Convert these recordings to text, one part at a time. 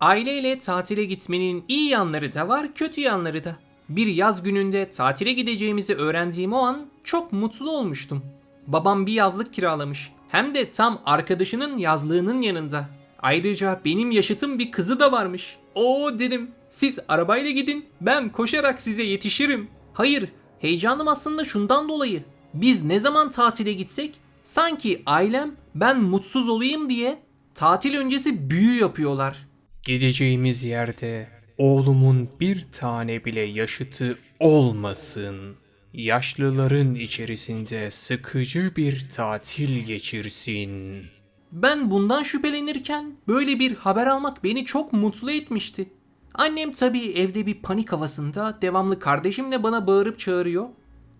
Aileyle tatile gitmenin iyi yanları da var, kötü yanları da. Bir yaz gününde tatile gideceğimizi öğrendiğim o an çok mutlu olmuştum. Babam bir yazlık kiralamış. Hem de tam arkadaşının yazlığının yanında. Ayrıca benim yaşıtım bir kızı da varmış. Oo dedim. Siz arabayla gidin, ben koşarak size yetişirim. Hayır, heyecanım aslında şundan dolayı. Biz ne zaman tatile gitsek sanki ailem ben mutsuz olayım diye tatil öncesi büyü yapıyorlar. Gideceğimiz yerde oğlumun bir tane bile yaşıtı olmasın. Yaşlıların içerisinde sıkıcı bir tatil geçirsin. Ben bundan şüphelenirken böyle bir haber almak beni çok mutlu etmişti. Annem tabii evde bir panik havasında devamlı kardeşimle bana bağırıp çağırıyor.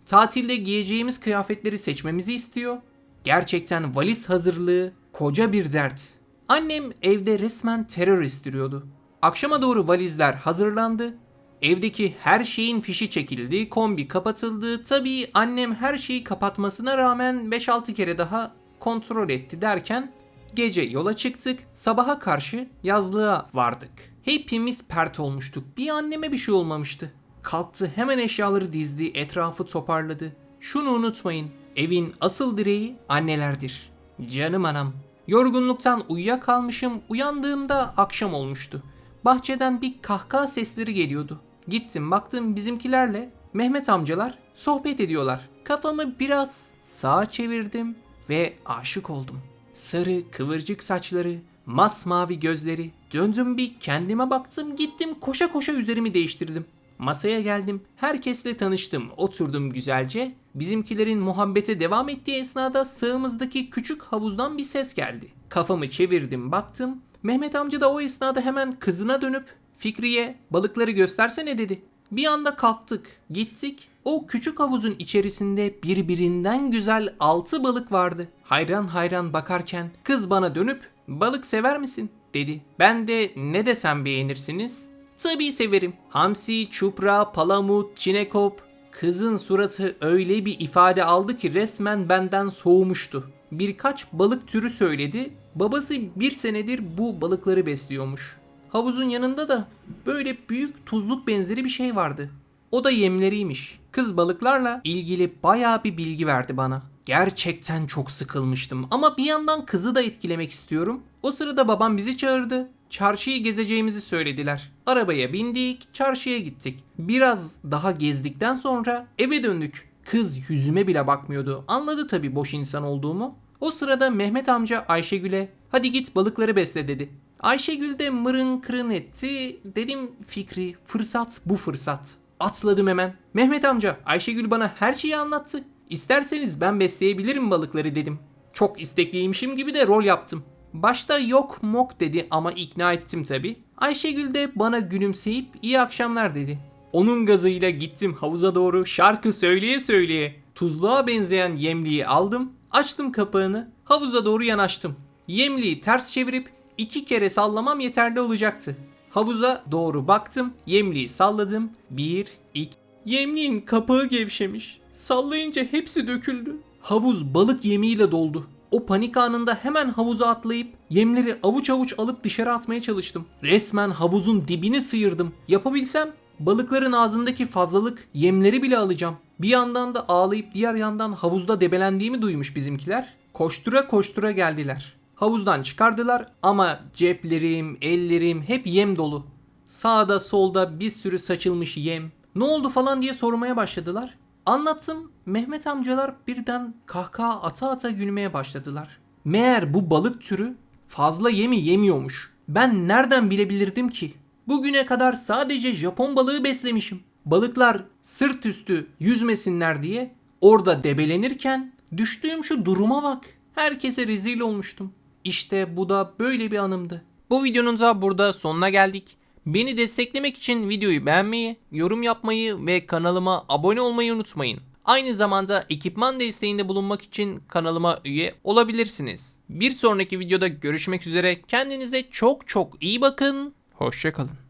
Tatilde giyeceğimiz kıyafetleri seçmemizi istiyor. Gerçekten valiz hazırlığı koca bir dert. Annem evde resmen terör estiriyordu. Akşama doğru valizler hazırlandı. Evdeki her şeyin fişi çekildi, kombi kapatıldı. Tabii annem her şeyi kapatmasına rağmen 5-6 kere daha kontrol etti derken gece yola çıktık. Sabaha karşı yazlığa vardık. Hepimiz pert olmuştuk. Bir anneme bir şey olmamıştı. Kalktı hemen eşyaları dizdi, etrafı toparladı. Şunu unutmayın. Evin asıl direği annelerdir. Canım anam. Yorgunluktan uyuyakalmışım. Uyandığımda akşam olmuştu. Bahçeden bir kahkaha sesleri geliyordu. Gittim baktım bizimkilerle Mehmet amcalar sohbet ediyorlar. Kafamı biraz sağa çevirdim ve aşık oldum. Sarı kıvırcık saçları, masmavi gözleri. Döndüm bir kendime baktım gittim koşa koşa üzerimi değiştirdim. Masaya geldim. Herkesle tanıştım. Oturdum güzelce. Bizimkilerin muhabbete devam ettiği esnada sığımızdaki küçük havuzdan bir ses geldi. Kafamı çevirdim baktım. Mehmet amca da o esnada hemen kızına dönüp Fikriye balıkları göstersene dedi. Bir anda kalktık, gittik. O küçük havuzun içerisinde birbirinden güzel altı balık vardı. Hayran hayran bakarken kız bana dönüp balık sever misin dedi. Ben de ne desem beğenirsiniz? Tabii severim. Hamsi, çupra, palamut, çinekop. Kızın suratı öyle bir ifade aldı ki resmen benden soğumuştu. Birkaç balık türü söyledi. Babası bir senedir bu balıkları besliyormuş. Havuzun yanında da böyle büyük tuzluk benzeri bir şey vardı. O da yemleriymiş. Kız balıklarla ilgili bayağı bir bilgi verdi bana. Gerçekten çok sıkılmıştım ama bir yandan kızı da etkilemek istiyorum. O sırada babam bizi çağırdı. Çarşıyı gezeceğimizi söylediler. Arabaya bindik, çarşıya gittik. Biraz daha gezdikten sonra eve döndük. Kız yüzüme bile bakmıyordu. Anladı tabii boş insan olduğumu. O sırada Mehmet amca Ayşegül'e hadi git balıkları besle dedi. Ayşegül de mırın kırın etti. Dedim Fikri fırsat bu fırsat. Atladım hemen. Mehmet amca Ayşegül bana her şeyi anlattı. İsterseniz ben besleyebilirim balıkları dedim. Çok istekliymişim gibi de rol yaptım. Başta yok mok dedi ama ikna ettim tabi. Ayşegül de bana gülümseyip iyi akşamlar dedi. Onun gazıyla gittim havuza doğru şarkı söyleye söyleye. Tuzluğa benzeyen yemliği aldım, açtım kapağını, havuza doğru yanaştım. Yemliği ters çevirip iki kere sallamam yeterli olacaktı. Havuza doğru baktım, yemliği salladım. Bir, iki. Yemliğin kapağı gevşemiş. Sallayınca hepsi döküldü. Havuz balık yemiyle doldu. O panik anında hemen havuza atlayıp yemleri avuç avuç alıp dışarı atmaya çalıştım. Resmen havuzun dibini sıyırdım. Yapabilsem balıkların ağzındaki fazlalık yemleri bile alacağım. Bir yandan da ağlayıp diğer yandan havuzda debelendiğimi duymuş bizimkiler. Koştura koştura geldiler. Havuzdan çıkardılar ama ceplerim, ellerim hep yem dolu. Sağda solda bir sürü saçılmış yem. Ne oldu falan diye sormaya başladılar. Anlattım. Mehmet amcalar birden kahkaha ata ata gülmeye başladılar. Meğer bu balık türü fazla yemi yemiyormuş. Ben nereden bilebilirdim ki? Bugüne kadar sadece Japon balığı beslemişim. Balıklar sırt üstü yüzmesinler diye orada debelenirken düştüğüm şu duruma bak. Herkese rezil olmuştum. İşte bu da böyle bir anımdı. Bu videonun da burada sonuna geldik. Beni desteklemek için videoyu beğenmeyi, yorum yapmayı ve kanalıma abone olmayı unutmayın. Aynı zamanda ekipman desteğinde bulunmak için kanalıma üye olabilirsiniz. Bir sonraki videoda görüşmek üzere. Kendinize çok çok iyi bakın. Hoşçakalın.